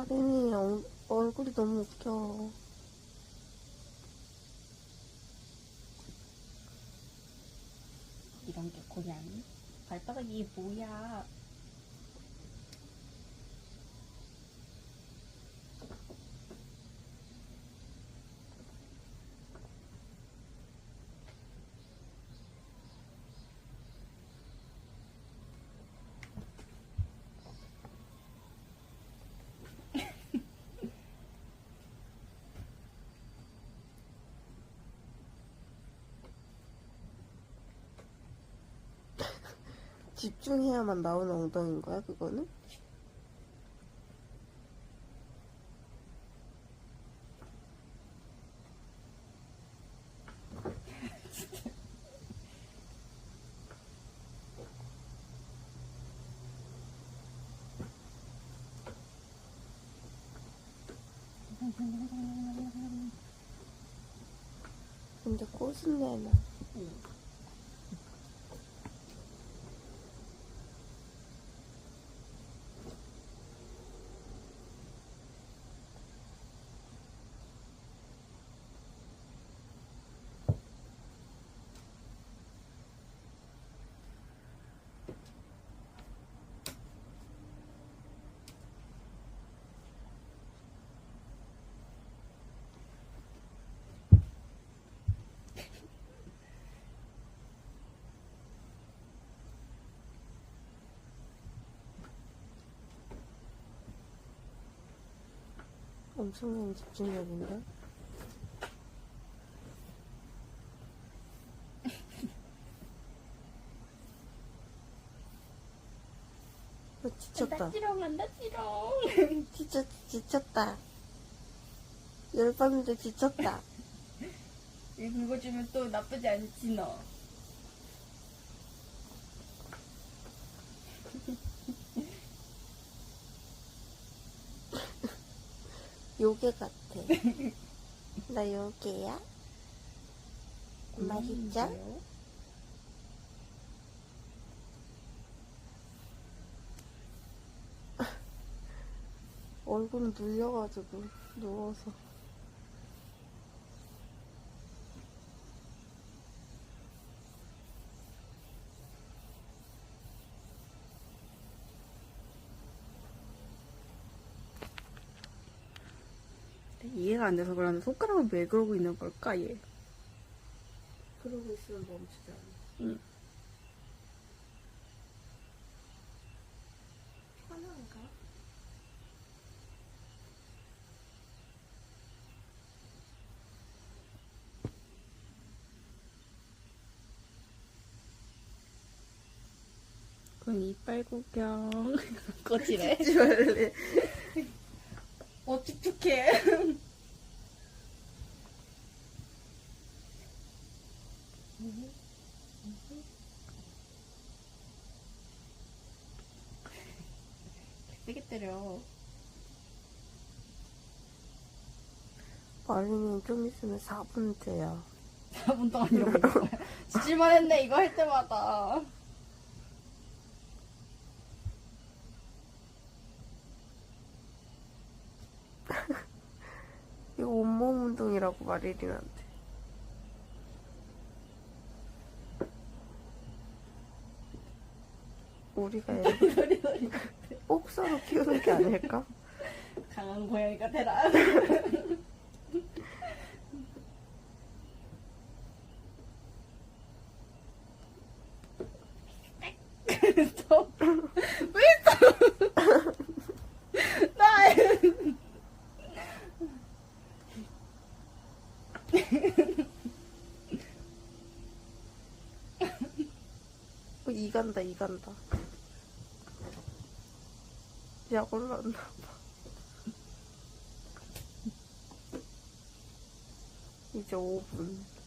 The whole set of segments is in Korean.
마린이 얼- 얼굴이 너무 웃겨. 이런 게 고양이? 발바닥이 뭐야? 집중해야만 나오는 엉덩이인 거야, 그거는? 근데 꽃은 내나. 응. 엄청난 집중력인데? 어, 지쳤다. 안다지롱 안다 지롱 지쳤, 지쳤다. 열받는데 지쳤다. 이거 주면 또 나쁘지 않지 너 요괴 같아. 나 요괴야? 맛있죠? 고양이인데요? 얼굴 눌려가지고 누워서. 이해가 안 돼서 그러는데 손가락은 왜 그러고 있는 걸까 얘? 그러고 있으면 멈추지 않아. 응. 편한가? 그건 이빨 구경. 말래. 어 축축해. 세게 때려. 마린이 좀 있으면 4분째야. 4분 동안 이러고 있는 거야. 지질만 했네 이거 할 때마다 이거 온몸 운동이 라고 마린이한테. 우리가 애를 소리 소리 옥사로 키우는 게 아닐까? 강한 고양이가 되라 또, 왜 또? 나 어, 이간다, 이간다. 약 올랐나 봐. 이제 5분.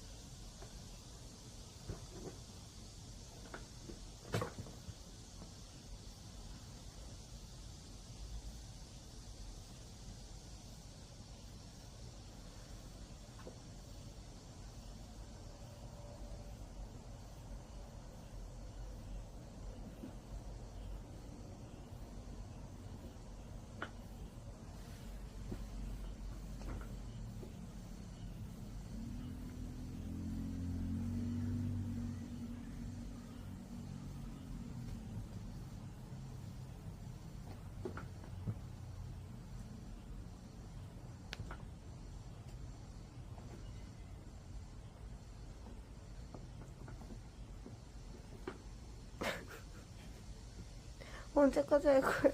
언제까지 할 거야?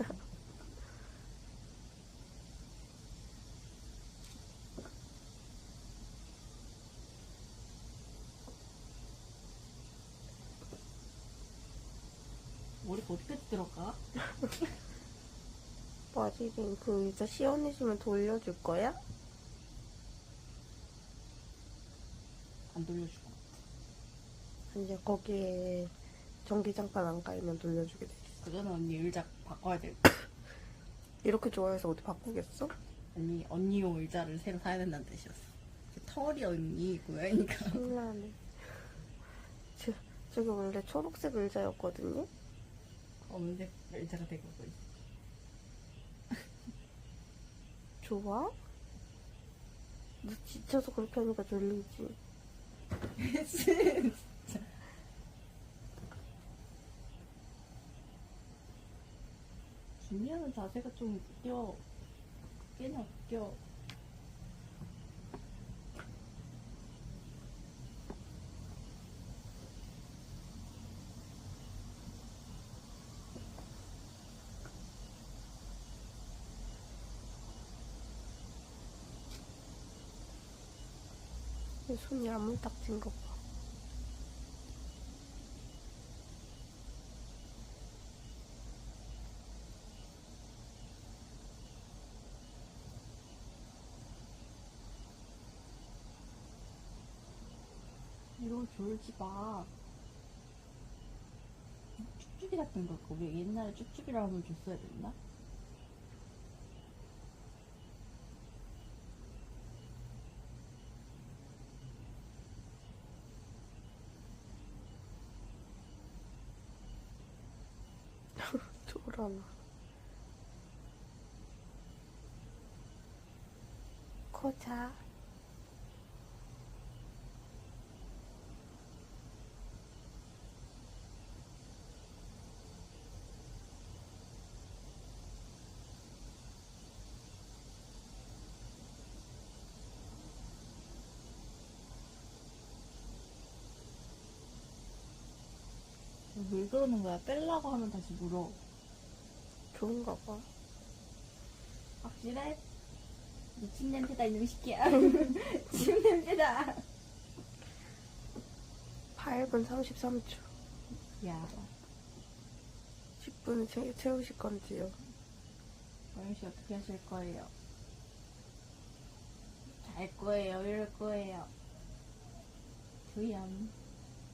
머리가 어디까지 들어가? 마리린 그 의자 시원해지면 돌려줄 거야? 안 돌려주고. 아니 거기에 전기장판 안 깔면 돌려주게 돼. 그거는 언니 의자 바꿔야 돼. 이렇게 좋아해서 어디 바꾸겠어? 아니 언니용 의자를 새로 사야 된다는 뜻이었어. 털이 언니 고양이가. 신나네. 저, 저기 원래 초록색 의자였거든요? 검은색 의자가 되고 있어. 좋아? 너 지쳐서 그렇게 하니까 졸리지. 진짜. 준비하는 자세가 좀 웃겨. 꽤나 웃겨. 내 손이 야물딱진 거 봐. 졸지 마. 쭉쭉이 같은 거, 왜 옛날에 쭉쭉이라고 하면 줬어야 됐나? 졸아나. 코자. 왜 그러는 거야? 뺄라고 하면 다시 물어. 좋은가 봐. 확실해? 미친 냄새다, 이놈 새끼야. 침 냄새다. 8분 33초. 야, 10분을 채, 채우실 건지요? 고영 씨 어떻게 하실 거예요? 잘 거예요, 이럴 거예요. 두염.